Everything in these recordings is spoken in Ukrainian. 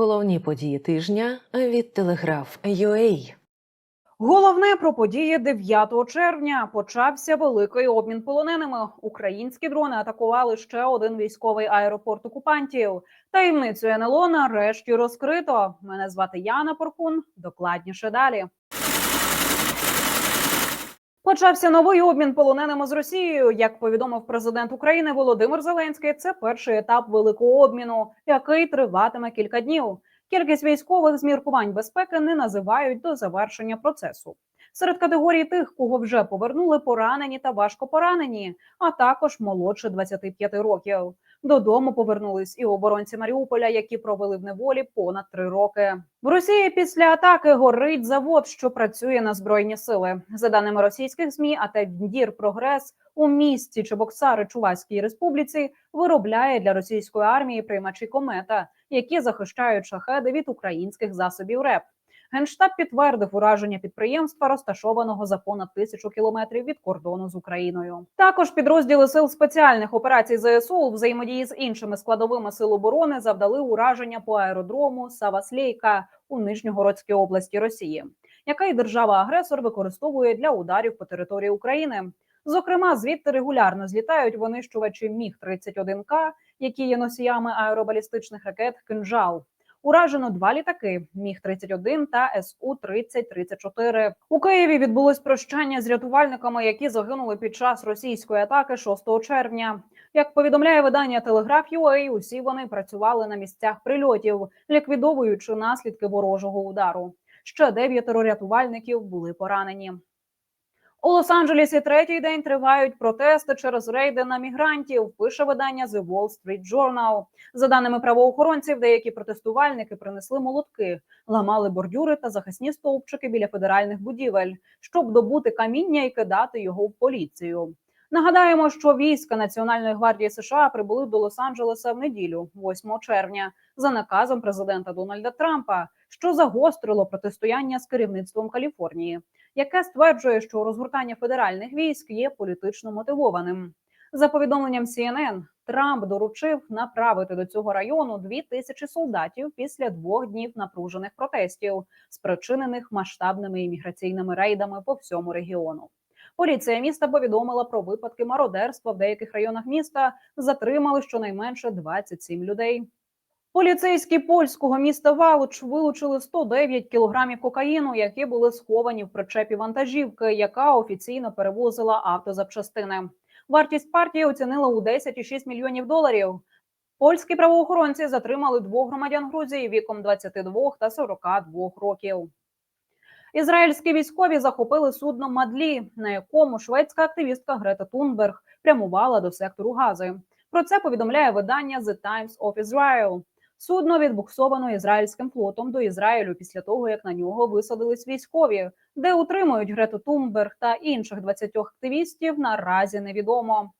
Головні події тижня від Телеграф UA. Головне про події 9 червня почався великий обмін полоненими. Українські дрони атакували ще один військовий аеропорт окупантів. Таємницю НЛО нарешті розкрито. Мене звати Яна Порхун. Докладніше далі. Почався новий обмін полоненими з Росією. Як повідомив президент України Володимир Зеленський, це перший етап великого обміну, який триватиме кілька днів. Кількість військових з міркувань безпеки не називають до завершення процесу. Серед категорій тих, кого вже повернули поранені та важко поранені, а також молодше 25 років. Додому повернулись і оборонці Маріуполя, які провели в неволі понад три роки. В Росії після атаки горить завод, що працює на збройні сили. За даними російських змі, АТ «Днір Прогрес у місті Чебоксари Чуваській республіці виробляє для російської армії приймачі комета, які захищають шахеди від українських засобів РЕП. Генштаб підтвердив ураження підприємства, розташованого за понад тисячу кілометрів від кордону з Україною. Також підрозділи сил спеціальних операцій ЗСУ у взаємодії з іншими складовими сил оборони завдали ураження по аеродрому Саваслейка у Нижньогородській області Росії, який держава-агресор використовує для ударів по території України. Зокрема, звідти регулярно злітають винищувачі Міг 31 к які є носіями аеробалістичних ракет «Кинжал». Уражено два літаки Міг 31 та Су 3034 У Києві відбулось прощання з рятувальниками, які загинули під час російської атаки 6 червня. Як повідомляє видання Телеграф UA, усі вони працювали на місцях прильотів, ліквідовуючи наслідки ворожого удару. Ще дев'ятеро рятувальників були поранені. У Лос-Анджелесі третій день тривають протести через рейди на мігрантів. Пише видання The Wall Street Journal. За даними правоохоронців, деякі протестувальники принесли молотки, ламали бордюри та захисні стовпчики біля федеральних будівель, щоб добути каміння і кидати його в поліцію. Нагадаємо, що війська Національної гвардії США прибули до Лос-Анджелеса в неділю, 8 червня, за наказом президента Дональда Трампа, що загострило протистояння з керівництвом Каліфорнії, яке стверджує, що розгортання федеральних військ є політично мотивованим. За повідомленням CNN, Трамп доручив направити до цього району дві тисячі солдатів після двох днів напружених протестів, спричинених масштабними імміграційними рейдами по всьому регіону. Поліція міста повідомила про випадки мародерства в деяких районах міста. Затримали щонайменше 27 людей. Поліцейські польського міста Валуч вилучили 109 кілограмів кокаїну, які були сховані в причепі вантажівки, яка офіційно перевозила автозапчастини. Вартість партії оцінила у 10,6 мільйонів доларів. Польські правоохоронці затримали двох громадян Грузії віком 22 та 42 років. Ізраїльські військові захопили судно Мадлі, на якому шведська активістка Грета Тунберг прямувала до сектору Гази. Про це повідомляє видання The Times of Israel. Судно відбуксовано ізраїльським флотом до Ізраїлю після того, як на нього висадились військові, де утримують Грету Тунберг та інших 20 активістів. Наразі невідомо.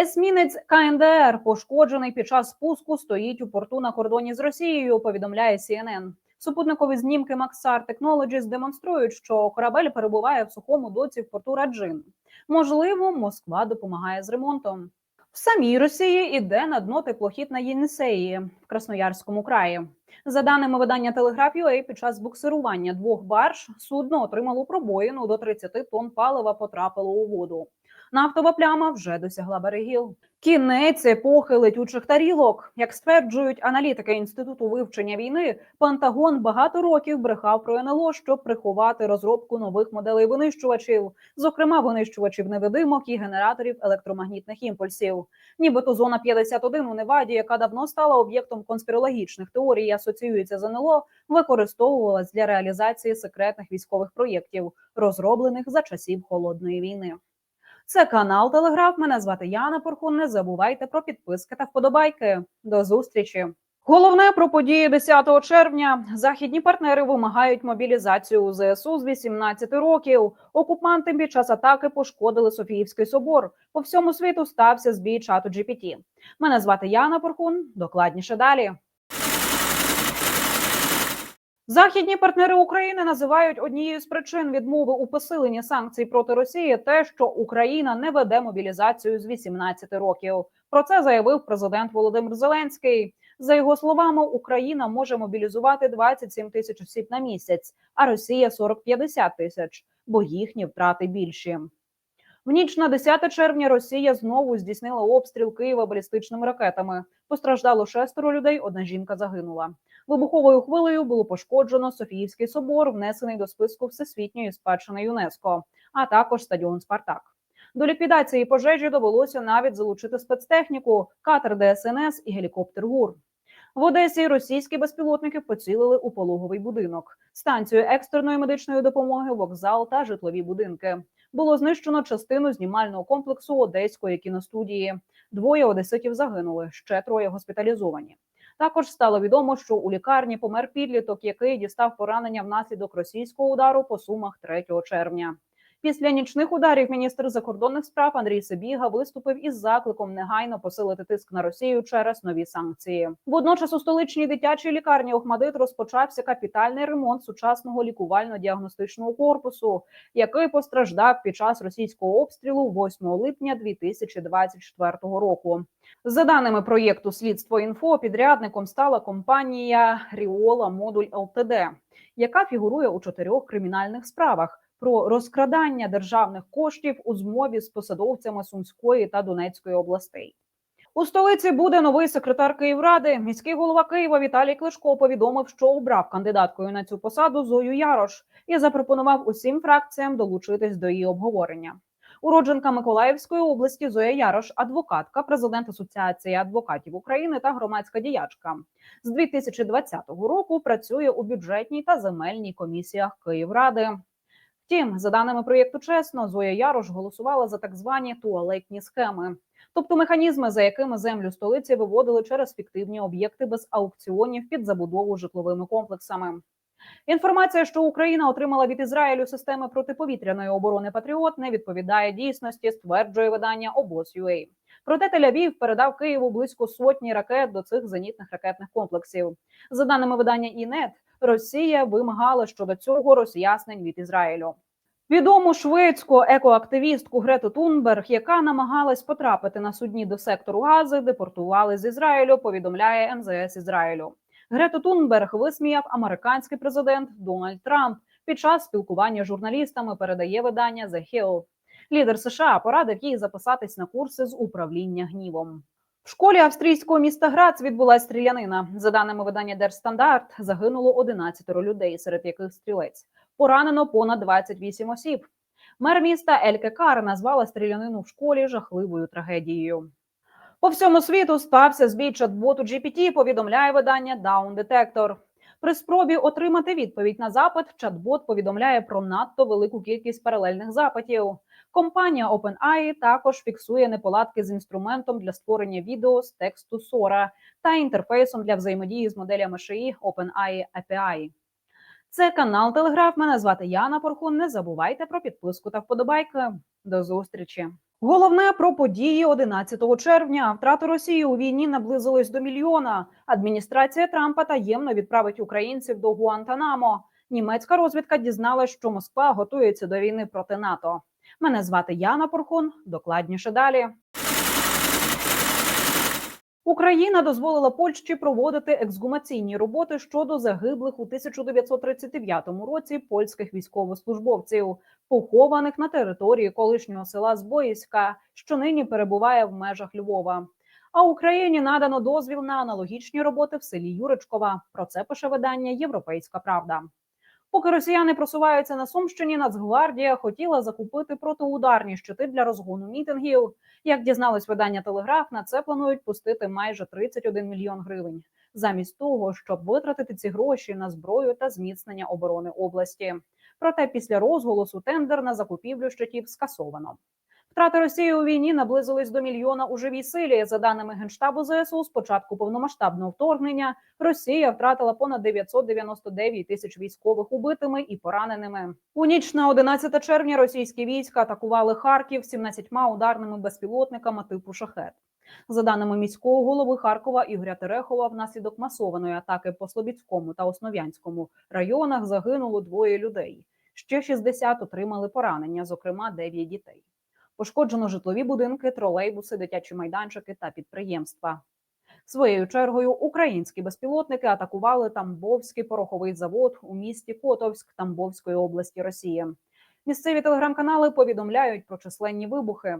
Есмінець КНДР, пошкоджений під час спуску, стоїть у порту на кордоні з Росією. Повідомляє CNN. Супутникові знімки Maxar Technologies демонструють, що корабель перебуває в сухому доці в порту Раджин. Можливо, Москва допомагає з ремонтом. В самій Росії іде на дно теплохід на Єнісеї в Красноярському краї. За даними видання Телеграф UA, під час буксирування двох барж судно отримало пробоїну до 30 тонн палива потрапило у воду. Нафтова пляма вже досягла берегів. Кінець епохи летючих тарілок, як стверджують аналітики інституту вивчення війни, Пентагон багато років брехав про НЛО, щоб приховати розробку нових моделей винищувачів, зокрема винищувачів невидимок і генераторів електромагнітних імпульсів. Нібито зона 51 у Неваді, яка давно стала об'єктом конспірологічних теорій, і асоціюється з НЛО, використовувалась для реалізації секретних військових проєктів, розроблених за часів холодної війни. Це канал Телеграф. Мене звати Яна Порхун. Не забувайте про підписки та вподобайки. До зустрічі. Головне про події 10 червня. Західні партнери вимагають мобілізацію ЗСУ з 18 років. Окупанти під час атаки пошкодили Софіївський собор. По всьому світу стався збій чату GPT. Мене звати Яна Порхун. Докладніше далі. Західні партнери України називають однією з причин відмови у посиленні санкцій проти Росії те, що Україна не веде мобілізацію з 18 років. Про це заявив президент Володимир Зеленський. За його словами, Україна може мобілізувати 27 тисяч осіб на місяць, а Росія 40-50 тисяч, бо їхні втрати більші. В ніч на 10 червня Росія знову здійснила обстріл Києва балістичними ракетами. Постраждало шестеро людей, одна жінка загинула. Вибуховою хвилею було пошкоджено Софіївський собор, внесений до списку всесвітньої спадщини ЮНЕСКО, а також стадіон Спартак. До ліквідації пожежі довелося навіть залучити спецтехніку, катер ДСНС і гелікоптер ГУР. В Одесі російські безпілотники поцілили у пологовий будинок, станцію екстреної медичної допомоги, вокзал та житлові будинки. Було знищено частину знімального комплексу Одеської кіностудії. Двоє одеситів загинули, ще троє госпіталізовані. Також стало відомо, що у лікарні помер підліток, який дістав поранення внаслідок російського удару по сумах 3 червня. Після нічних ударів міністр закордонних справ Андрій Сибіга виступив із закликом негайно посилити тиск на Росію через нові санкції. Водночас у столичній дитячій лікарні Охмадит розпочався капітальний ремонт сучасного лікувально-діагностичного корпусу, який постраждав під час російського обстрілу 8 липня 2024 року. За даними проєкту Слідство інфо підрядником стала компанія Ріола Модуль ЛТД, яка фігурує у чотирьох кримінальних справах про розкрадання державних коштів у змові з посадовцями Сумської та Донецької областей. У столиці буде новий секретар Київради. Міський голова Києва Віталій Клишко повідомив, що обрав кандидаткою на цю посаду Зою Ярош і запропонував усім фракціям долучитись до її обговорення. Уродженка Миколаївської області Зоя Ярош, адвокатка, президент Асоціації адвокатів України та громадська діячка. З 2020 року працює у бюджетній та земельній комісіях Київради. Втім, за даними проєкту чесно, Зоя Ярош голосувала за так звані туалетні схеми, тобто механізми, за якими землю столиці виводили через фіктивні об'єкти без аукціонів під забудову житловими комплексами. Інформація, що Україна отримала від Ізраїлю системи протиповітряної оборони Патріот, не відповідає дійсності, стверджує видання обоз.ua. Проте Тель-Авів передав Києву близько сотні ракет до цих зенітних ракетних комплексів. За даними видання ІНЕТ, Росія вимагала щодо цього роз'яснень від Ізраїлю. Відому шведську екоактивістку Грету Тунберг, яка намагалась потрапити на судні до сектору Гази, депортували з Ізраїлю. Повідомляє МЗС Ізраїлю. Грету Тунберг висміяв американський президент Дональд Трамп під час спілкування з журналістами. Передає видання The Hill. Лідер США порадив їй записатись на курси з управління гнівом. В школі австрійського міста Грац відбулася стрілянина. За даними видання Держстандарт, загинуло 11 людей, серед яких стрілець. Поранено понад 28 осіб. Мер міста Ельке Кар назвала стрілянину в школі жахливою трагедією. По всьому світу стався збій чат-боту GPT, повідомляє видання Down Detector. При спробі отримати відповідь на запит, чат-бот повідомляє про надто велику кількість паралельних запитів. Компанія OpenAI також фіксує неполадки з інструментом для створення відео з тексту Sora та інтерфейсом для взаємодії з моделями шиї OpenAI API. Це канал Телеграф. Мене звати Яна Порхун. Не забувайте про підписку та вподобайки. До зустрічі. Головне про події 11 червня. Втрати Росії у війні наблизились до мільйона. Адміністрація Трампа таємно відправить українців до Гуантанамо. Німецька розвідка дізналась, що Москва готується до війни проти НАТО. Мене звати Яна Порхун. Докладніше далі. Україна дозволила Польщі проводити ексгумаційні роботи щодо загиблих у 1939 році польських військовослужбовців, похованих на території колишнього села Збоїська, що нині перебуває в межах Львова. А Україні надано дозвіл на аналогічні роботи в селі Юричкова. Про це пише видання Європейська Правда. Поки росіяни просуваються на Сумщині, Нацгвардія хотіла закупити протиударні щити для розгону мітингів. Як дізналось видання Телеграф, на це планують пустити майже 31 мільйон гривень, замість того, щоб витратити ці гроші на зброю та зміцнення оборони області. Проте після розголосу тендер на закупівлю щитів скасовано. Втрати Росії у війні наблизились до мільйона у живій силі. За даними генштабу ЗСУ, з початку повномасштабного вторгнення Росія втратила понад 999 тисяч військових убитими і пораненими. У ніч на 11 червня російські війська атакували Харків 17 ударними безпілотниками типу шахет. За даними міського голови Харкова Ігоря Терехова, внаслідок масованої атаки по Слобідському та Основ'янському районах загинуло двоє людей. Ще 60 отримали поранення, зокрема 9 дітей. Пошкоджено житлові будинки, тролейбуси, дитячі майданчики та підприємства. Своєю чергою українські безпілотники атакували Тамбовський пороховий завод у місті Котовськ Тамбовської області Росії. Місцеві телеграм-канали повідомляють про численні вибухи.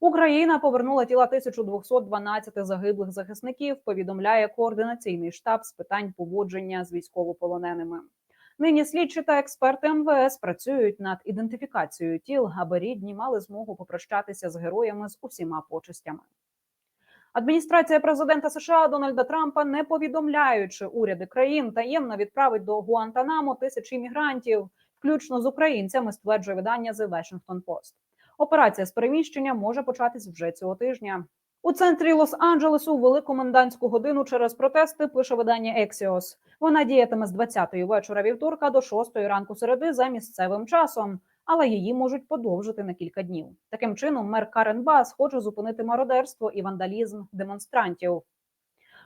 Україна повернула тіла 1212 загиблих захисників. Повідомляє координаційний штаб з питань поводження з військовополоненими. Нині слідчі та експерти МВС працюють над ідентифікацією тіл, аби рідні мали змогу попрощатися з героями з усіма почестями. Адміністрація президента США Дональда Трампа, не повідомляючи уряди країн, таємно відправить до Гуантанамо тисячі мігрантів, включно з українцями, стверджує видання The Washington Post. Операція з переміщення може початись вже цього тижня. У центрі Лос-Анджелесу в велику комендантську годину через протести пише видання Ексіос. Вона діятиме з 20-ї вечора вівторка до 6-ї ранку середи за місцевим часом, але її можуть подовжити на кілька днів. Таким чином, мер Карен Бас хоче зупинити мародерство і вандалізм демонстрантів.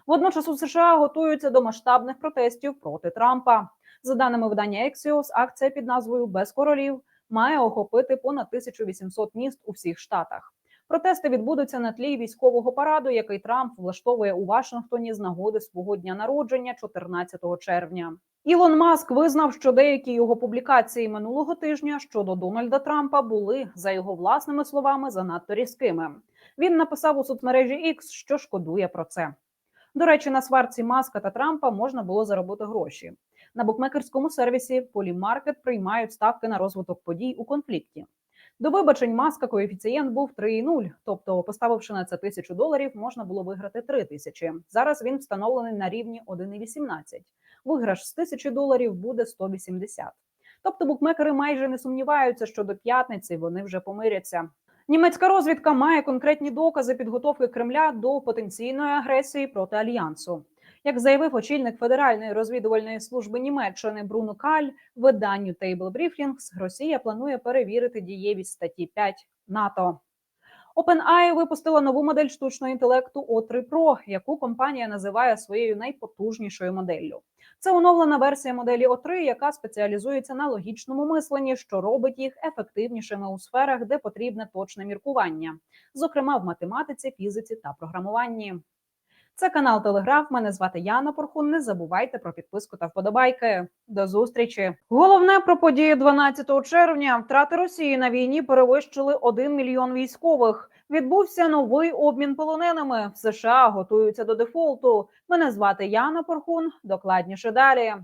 Водночас у США готуються до масштабних протестів проти Трампа. За даними видання Ексіос, акція під назвою Без королів має охопити понад 1800 міст у всіх штатах. Протести відбудуться на тлі військового параду, який Трамп влаштовує у Вашингтоні з нагоди свого дня народження, 14 червня. Ілон Маск визнав, що деякі його публікації минулого тижня щодо Дональда Трампа були, за його власними словами, занадто різкими. Він написав у соцмережі X, що шкодує про це. До речі, на сварці Маска та Трампа можна було заробити гроші. На букмекерському сервісі Polymarket приймають ставки на розвиток подій у конфлікті. До вибачень маска коефіцієнт був 3,0, тобто, поставивши на це тисячу доларів, можна було виграти 3 тисячі. Зараз він встановлений на рівні 1,18. Виграш з тисячі доларів буде 180. Тобто букмекери майже не сумніваються, що до п'ятниці вони вже помиряться. Німецька розвідка має конкретні докази підготовки Кремля до потенційної агресії проти альянсу. Як заявив очільник Федеральної розвідувальної служби Німеччини Бруно Каль виданню Table Briefings, Росія планує перевірити дієвість статті 5 НАТО. OpenAI випустила нову модель штучного інтелекту O3 Pro, яку компанія називає своєю найпотужнішою моделлю. Це оновлена версія моделі O3, яка спеціалізується на логічному мисленні, що робить їх ефективнішими у сферах, де потрібне точне міркування, зокрема в математиці, фізиці та програмуванні. Це канал Телеграф. Мене звати Яна Порхун. Не забувайте про підписку та вподобайки. До зустрічі. Головне про події 12 червня. Втрати Росії на війні перевищили 1 мільйон військових. Відбувся новий обмін полоненими. В США готуються до дефолту. Мене звати Яна Порхун. Докладніше далі.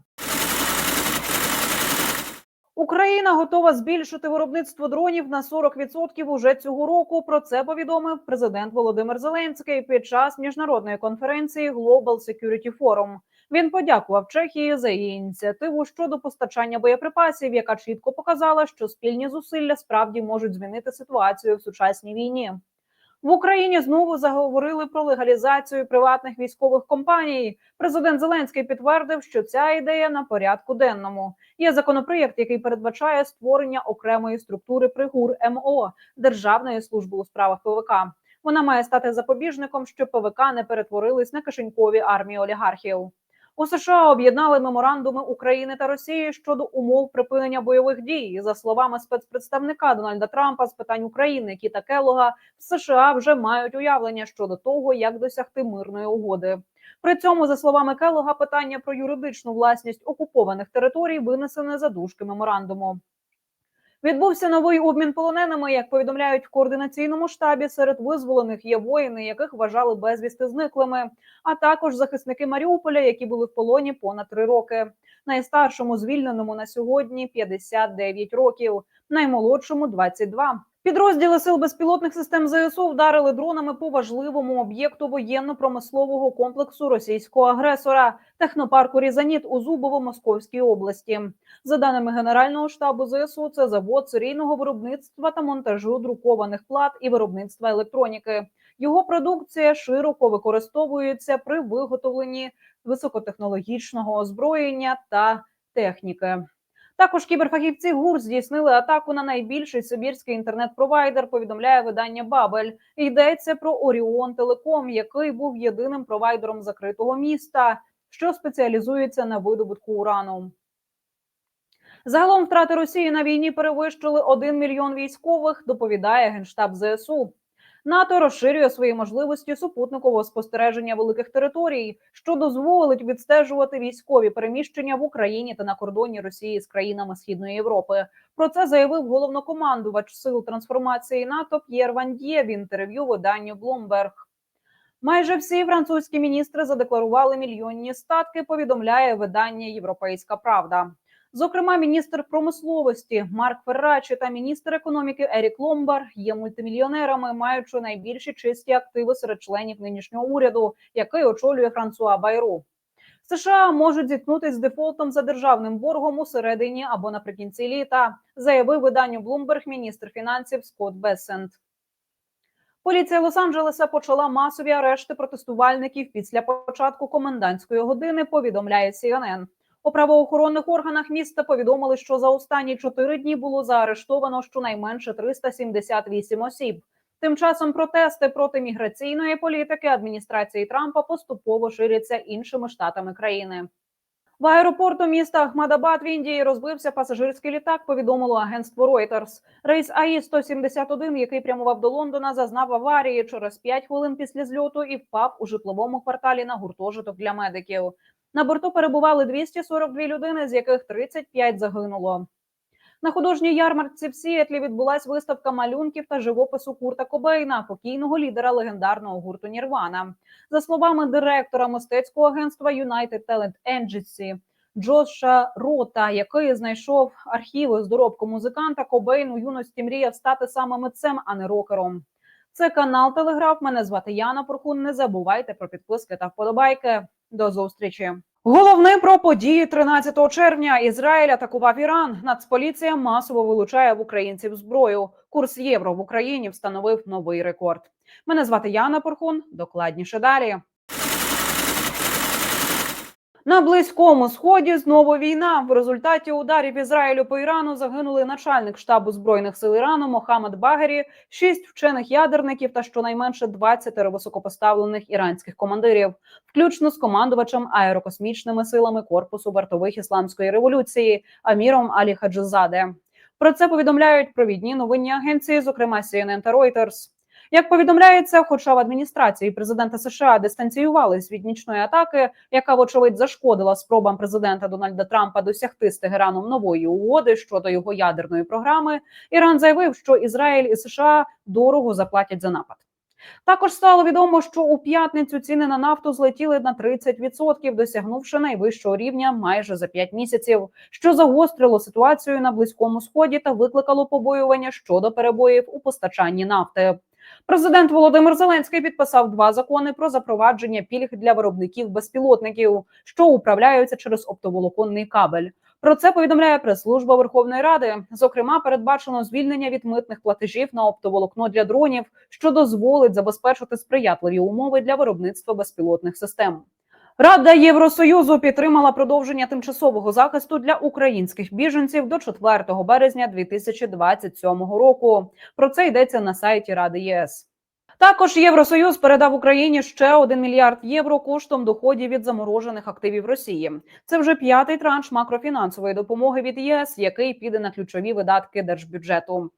Україна готова збільшити виробництво дронів на 40% уже цього року. Про це повідомив президент Володимир Зеленський під час міжнародної конференції Global Security Forum. Він подякував Чехії за її ініціативу щодо постачання боєприпасів, яка чітко показала, що спільні зусилля справді можуть змінити ситуацію в сучасній війні. В Україні знову заговорили про легалізацію приватних військових компаній. Президент Зеленський підтвердив, що ця ідея на порядку денному. Є законопроєкт, який передбачає створення окремої структури при ГУР МО Державної служби у справах ПВК. Вона має стати запобіжником, щоб ПВК не перетворились на кишенькові армії олігархів. У США об'єднали меморандуми України та Росії щодо умов припинення бойових дій. За словами спецпредставника Дональда Трампа з питань України Кіта Келога, в США вже мають уявлення щодо того, як досягти мирної угоди. При цьому, за словами Келога, питання про юридичну власність окупованих територій винесене за дужки меморандуму. Відбувся новий обмін полоненими. Як повідомляють в координаційному штабі, серед визволених є воїни, яких вважали безвісти зниклими, а також захисники Маріуполя, які були в полоні понад три роки. Найстаршому звільненому на сьогодні 59 років, наймолодшому 22. Підрозділи сил безпілотних систем ЗСУ вдарили дронами по важливому об'єкту воєнно-промислового комплексу російського агресора технопарку Різаніт у Зубово-Московській області. За даними Генерального штабу ЗСУ, це завод серійного виробництва та монтажу друкованих плат і виробництва електроніки. Його продукція широко використовується при виготовленні високотехнологічного озброєння та техніки. Також кіберфахівці ГУР здійснили атаку на найбільший сибірський інтернет-провайдер. Повідомляє видання Бабель. Йдеться про Оріон Телеком, який був єдиним провайдером закритого міста, що спеціалізується на видобутку урану. Загалом втрати Росії на війні перевищили 1 мільйон військових. Доповідає генштаб ЗСУ. НАТО розширює свої можливості супутникового спостереження великих територій, що дозволить відстежувати військові переміщення в Україні та на кордоні Росії з країнами Східної Європи. Про це заявив головнокомандувач сил трансформації НАТО П'єр Вандє в інтерв'ю виданню Bloomberg. Майже всі французькі міністри задекларували мільйонні статки. Повідомляє видання Європейська Правда. Зокрема, міністр промисловості Марк Феррачі та міністр економіки Ерік Ломбар є мультимільйонерами, маючи найбільші чисті активи серед членів нинішнього уряду, який очолює Франсуа Байру. США можуть зіткнутися з дефолтом за державним боргом у середині або наприкінці літа, заявив виданню Bloomberg міністр фінансів Скотт Бессент. Поліція Лос-Анджелеса почала масові арешти протестувальників після початку комендантської години. Повідомляє CNN. У правоохоронних органах міста повідомили, що за останні чотири дні було заарештовано щонайменше 378 осіб. Тим часом протести проти міграційної політики адміністрації Трампа поступово ширяться іншими штатами країни. В аеропорту міста Ахмадабад в Індії розбився пасажирський літак. Повідомило агентство Reuters. Рейс АІ 171 який прямував до Лондона, зазнав аварії через 5 хвилин після зльоту і впав у житловому кварталі на гуртожиток для медиків. На борту перебували 242 людини, з яких 35 загинуло. На художній ярмарці в Сіетлі відбулась виставка малюнків та живопису Курта Кобейна, покійного лідера легендарного гурту Нірвана. За словами директора мистецького агентства United Talent Agency Джоша Рота, який знайшов архіви з доробку музиканта, Кобейн у юності мріяв стати саме митцем, а не рокером. Це канал Телеграф. Мене звати Яна Порхун. Не забувайте про підписки та вподобайки. До зустрічі. Головне про події 13 червня. Ізраїль атакував Іран. Нацполіція масово вилучає в українців зброю. Курс євро в Україні встановив новий рекорд. Мене звати Яна Порхун. Докладніше далі. На близькому сході знову війна. В результаті ударів Ізраїлю по Ірану загинули начальник штабу збройних сил Ірану Мохаммед Багері, шість вчених ядерників та щонайменше 20 високопоставлених іранських командирів, включно з командувачем аерокосмічними силами корпусу вартових ісламської революції Аміром Алі Хаджизаде. Про це повідомляють провідні новинні агенції, зокрема CNN та Reuters. Як повідомляється, хоча в адміністрації президента США дистанціювались від нічної атаки, яка вочевидь зашкодила спробам президента Дональда Трампа досягти з Тегераном нової угоди щодо його ядерної програми, Іран заявив, що Ізраїль і США дорого заплатять за напад. Також стало відомо, що у п'ятницю ціни на нафту злетіли на 30%, досягнувши найвищого рівня майже за 5 місяців, що загострило ситуацію на близькому сході та викликало побоювання щодо перебоїв у постачанні нафти. Президент Володимир Зеленський підписав два закони про запровадження пільг для виробників безпілотників, що управляються через оптоволоконний кабель. Про це повідомляє прес-служба Верховної Ради. Зокрема, передбачено звільнення від митних платежів на оптоволокно для дронів, що дозволить забезпечити сприятливі умови для виробництва безпілотних систем. Рада Євросоюзу підтримала продовження тимчасового захисту для українських біженців до 4 березня 2027 року. Про це йдеться на сайті Ради ЄС. Також Євросоюз передав Україні ще 1 мільярд євро коштом доходів від заморожених активів Росії. Це вже п'ятий транш макрофінансової допомоги від ЄС, який піде на ключові видатки держбюджету.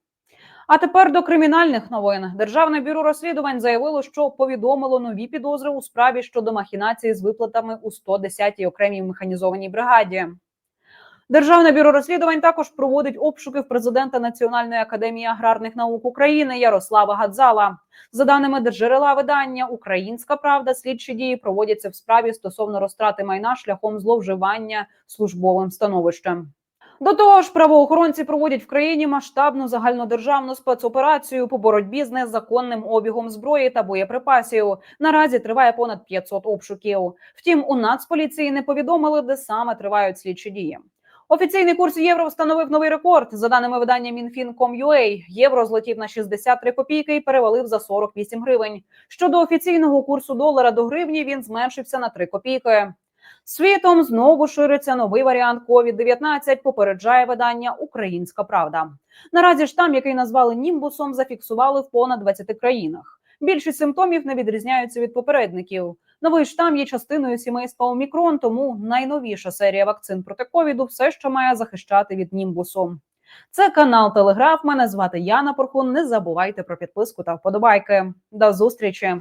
А тепер до кримінальних новин. Державне бюро розслідувань заявило, що повідомило нові підозри у справі щодо махінації з виплатами у 110-й окремій механізованій бригаді. Державне бюро розслідувань також проводить обшуки в президента Національної академії аграрних наук України Ярослава Гадзала. За даними держерела видання, Українська правда слідчі дії проводяться в справі стосовно розтрати майна шляхом зловживання службовим становищем. До того ж, правоохоронці проводять в країні масштабну загальнодержавну спецоперацію по боротьбі з незаконним обігом зброї та боєприпасів. Наразі триває понад 500 обшуків. Втім, у Нацполіції не повідомили, де саме тривають слідчі дії. Офіційний курс євро встановив новий рекорд. За даними видання Мінфін.com.ua, євро злетів на 63 копійки і перевалив за 48 гривень. Щодо офіційного курсу долара до гривні, він зменшився на 3 копійки. Світом знову шириться новий варіант COVID-19, попереджає видання Українська Правда. Наразі штам, який назвали німбусом, зафіксували в понад 20 країнах. Більшість симптомів не відрізняються від попередників. Новий штам є частиною сімейства Омікрон, тому найновіша серія вакцин проти ковіду все ще має захищати від німбусу. Це канал Телеграф. Мене звати Яна Порхун. Не забувайте про підписку та вподобайки. До зустрічі.